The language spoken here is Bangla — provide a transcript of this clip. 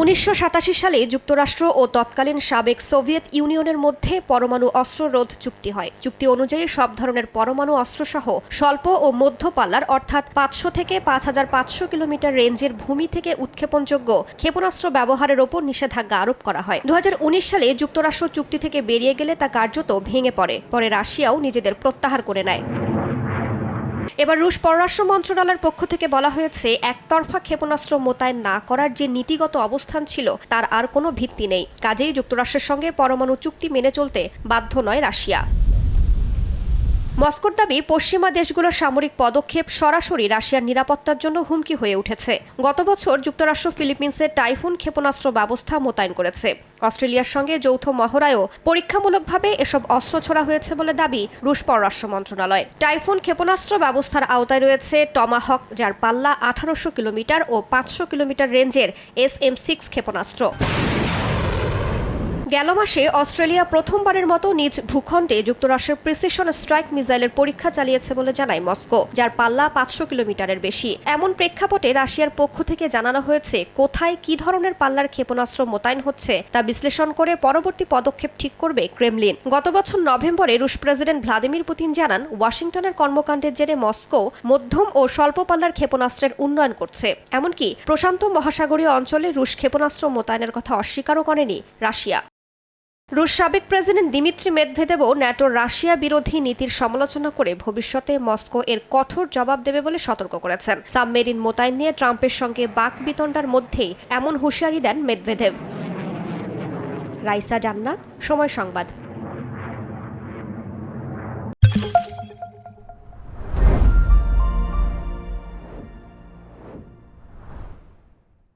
উনিশশো সাতাশি সালে যুক্তরাষ্ট্র ও তৎকালীন সাবেক সোভিয়েত ইউনিয়নের মধ্যে পরমাণু অস্ত্র রোধ চুক্তি হয়। চুক্তি অনুযায়ী সব ধরনের পরমাণু অস্ত্রসহ স্বল্প ও মধ্য পাল্লার, অর্থাৎ পাঁচশো থেকে পাঁচ হাজার পাঁচশো কিলোমিটার রেঞ্জের ভূমি থেকে উৎক্ষেপণযোগ্য ক্ষেপণাস্ত্র ব্যবহারের ওপর নিষেধাজ্ঞা আরোপ করা হয়। দু হাজার উনিশ সালে যুক্তরাষ্ট্র চুক্তি থেকে বেরিয়ে গেলে তা কার্যত ভেঙে পড়ে। পরে রাশিয়াও নিজেদের প্রত্যাহার করে নেয়। এবার রুশ পররাষ্ট্র মন্ত্রণালয়ের পক্ষ থেকে বলা হয়েছে, একতরফা ক্ষেপণাস্ত্র মোতায়েন না করার যে নীতিগত অবস্থান ছিল, তার আর কোনো ভিত্তি নেই। কাজেই যুক্তরাষ্ট্রের সঙ্গে পরমাণু চুক্তি মেনে চলতে বাধ্য নয় রাশিয়া। মস্কোর দাবি, পশ্চিমা দেশগুলোর সামরিক পদক্ষেপ সরাসরি রাশিয়ার নিরাপত্তার জন্য হুমকি হয়ে উঠেছে। গত বছর যুক্তরাষ্ট্র ফিলিপিন্সে টাইফুন ক্ষেপণাস্ত্র ব্যবস্থা মোতায়েন করেছে। অস্ট্রেলিয়ার সঙ্গে যৌথ মহড়ায়ও পরীক্ষামূলকভাবে এসব অস্ত্র ছোড়া হয়েছে বলে দাবি রুশ পররাষ্ট্র মন্ত্রণালয়। টাইফুন ক্ষেপণাস্ত্র ব্যবস্থার আওতায় রয়েছে টমাহক, যার পাল্লা আঠারোশো কিলোমিটার ও পাঁচশো কিলোমিটার রেঞ্জের এস এম সিক্স ক্ষেপণাস্ত্র। গেল মাসে অস্ট্রেলিয়া প্রথমবারের মতো নিজ ভূখণ্ডে যুক্তরাষ্ট্রের প্রিসিশন স্ট্রাইক মিসাইলের পরীক্ষা চালিয়েছে বলে জানায় মস্কো, যার পাল্লা পাঁচশো কিলোমিটারের বেশি। এমন প্রেক্ষাপটে রাশিয়ার পক্ষ থেকে জানানো হয়েছে, কোথায় কি ধরনের পাল্লার ক্ষেপণাস্ত্র মোতায়েন হচ্ছে তা বিশ্লেষণ করে পরবর্তী পদক্ষেপ ঠিক করবে ক্রেমলিন। গত বছর নভেম্বরে রুশ প্রেসিডেন্ট ভ্লাদিমির পুতিন জানান, ওয়াশিংটনের কর্মকাণ্ডের জেরে মস্কো মধ্যম ও স্বল্প পাল্লার ক্ষেপণাস্ত্রের উন্নয়ন করছে। এমনকি প্রশান্ত মহাসাগরীয় অঞ্চলে রুশ ক্ষেপণাস্ত্র মোতায়েনের কথা অস্বীকারও করেনি রাশিয়া। রুশ সাবেক প্রেসিডেন্ট দিমিত্রি মেদভেদেবও ন্যাটোর রাশিয়া বিরোধী নীতির সমালোচনা করে ভবিষ্যতে মস্কো এর কঠোর জবাব দেবে বলে সতর্ক করেছেন। সাবমেরিন মোতায়েন নিয়ে ট্রাম্পের সঙ্গে বাক বিতণ্ডার মধ্যেই এমন হুঁশিয়ারি দেন মেদভেদেব রাইসা জান্নাত, সময় সংবাদ।